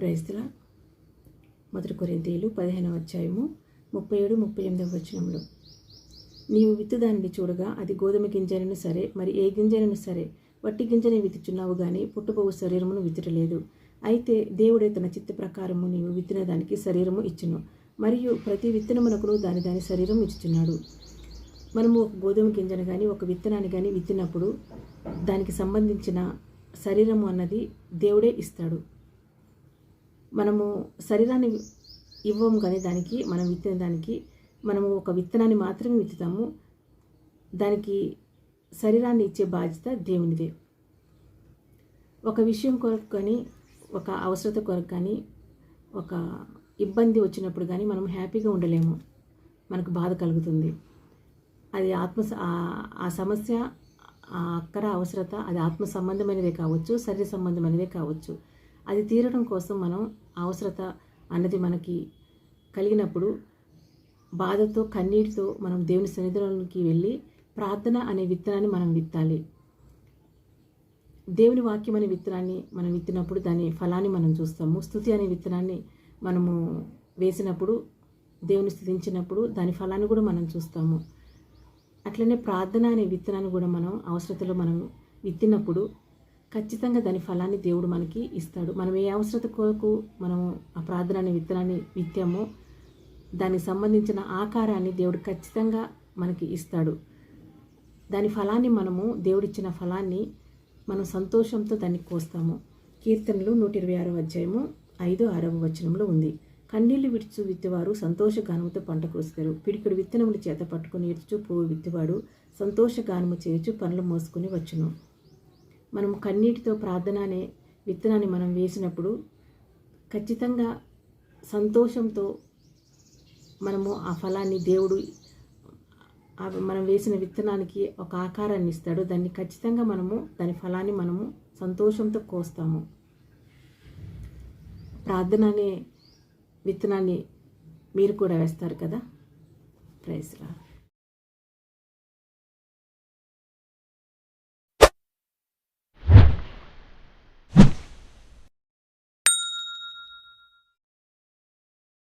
ప్రైజ్లా మొదటి కొరింతీయులు పదిహేనవ అధ్యాయము ముప్పై ఏడు ముప్పై ఎనిమిదవ వచనంలో నీవు విత్తుదానిని చూడగా అది గోధుమ గింజనను సరే మరి ఏ గింజనను సరే? వట్టి గింజని విత్తుచున్నావు కానీ పుట్టుపోవు శరీరమును విత్తుటలేదు. అయితే దేవుడే తన చిత్త ప్రకారము నీవు విత్తిన దానికి శరీరము ఇచ్చును. మరియు ప్రతి విత్తనమునకును దాని దాని శరీరం ఇచ్చుచున్నాడు. మనము ఒక గోధుమ గింజను కానీ ఒక విత్తనాన్ని కానీ విత్తినప్పుడు దానికి సంబంధించిన శరీరము అన్నది దేవుడే ఇస్తాడు. మనము శరీరాన్ని ఇవ్వము కానీ దానికి మనం విత్తిన దానికి మనము ఒక విత్తనాన్ని మాత్రమే విత్తుతాము. దానికి శరీరాన్ని ఇచ్చే బాధ్యత దేవునిదే. ఒక విషయం కొరకు కానీ ఒక అవసరత కొరకు కానీ ఒక ఇబ్బంది వచ్చినప్పుడు కానీ మనం హ్యాపీగా ఉండలేము. మనకు బాధ కలుగుతుంది. అది ఆత్మ ఆ- ఆ సమస్య ఆ అక్కర అవసరత అది ఆత్మ సంబంధమైనదే కావచ్చు శరీర సంబంధమైనదే కావచ్చు. అది తీరడం కోసం మనం అవసరత అన్నది మనకి కలిగినప్పుడు బాధతో కన్నీటితో మనం దేవుని సన్నిధిలోకి వెళ్ళి ప్రార్థన అనే విత్తనాన్ని మనం విత్తాలి. దేవుని వాక్యం అనే విత్తనాన్ని మనం విత్తినప్పుడు దాని ఫలాన్ని మనం చూస్తాము. స్థుతి అనే విత్తనాన్ని మనము వేసినప్పుడు దేవుని స్థుతించినప్పుడు దాని ఫలాన్ని కూడా మనం చూస్తాము. అట్లనే ప్రార్థన అనే విత్తనాన్ని కూడా మనం అవసరతలో మనం విత్తినప్పుడు ఖచ్చితంగా దాని ఫలాన్ని దేవుడు మనకి ఇస్తాడు. మనం ఏ అవసరత కొరకు మనము ఆ ప్రార్థన అనే విత్తనాన్ని విత్తామో దానికి సంబంధించిన ఆకారాన్ని దేవుడు ఖచ్చితంగా మనకి ఇస్తాడు. దాని ఫలాన్ని మనము దేవుడిచ్చిన ఫలాన్ని మనం సంతోషంతో దాన్ని కోస్తాము. కీర్తనలు నూట ఇరవై ఆరో అధ్యాయము ఐదు ఆరవ వచనంలో ఉంది. కన్నీళ్ళు విడుచు విత్తివారు సంతోషగానముతో పంట కోస్తారు. పిడికుడు విత్తనములు చేత పట్టుకుని ఇడుచు పువ్వు విత్తివాడు సంతోషగానము చేయొచ్చు పనులు మోసుకుని వచ్చును. మనం కన్నీటితో ప్రార్థన అనే విత్తనాన్ని మనం వేసినప్పుడు ఖచ్చితంగా సంతోషంతో మనము ఆ ఫలాన్ని దేవుడు మనం వేసిన విత్తనానికి ఒక ఆకారాన్ని ఇస్తాడు. దాన్ని ఖచ్చితంగా మనము దాని ఫలాన్ని మనము సంతోషంతో కోస్తాము. ప్రార్థన అనే విత్తనాన్ని మీరు కూడా వేస్తారు కదా? ప్రైజ్లా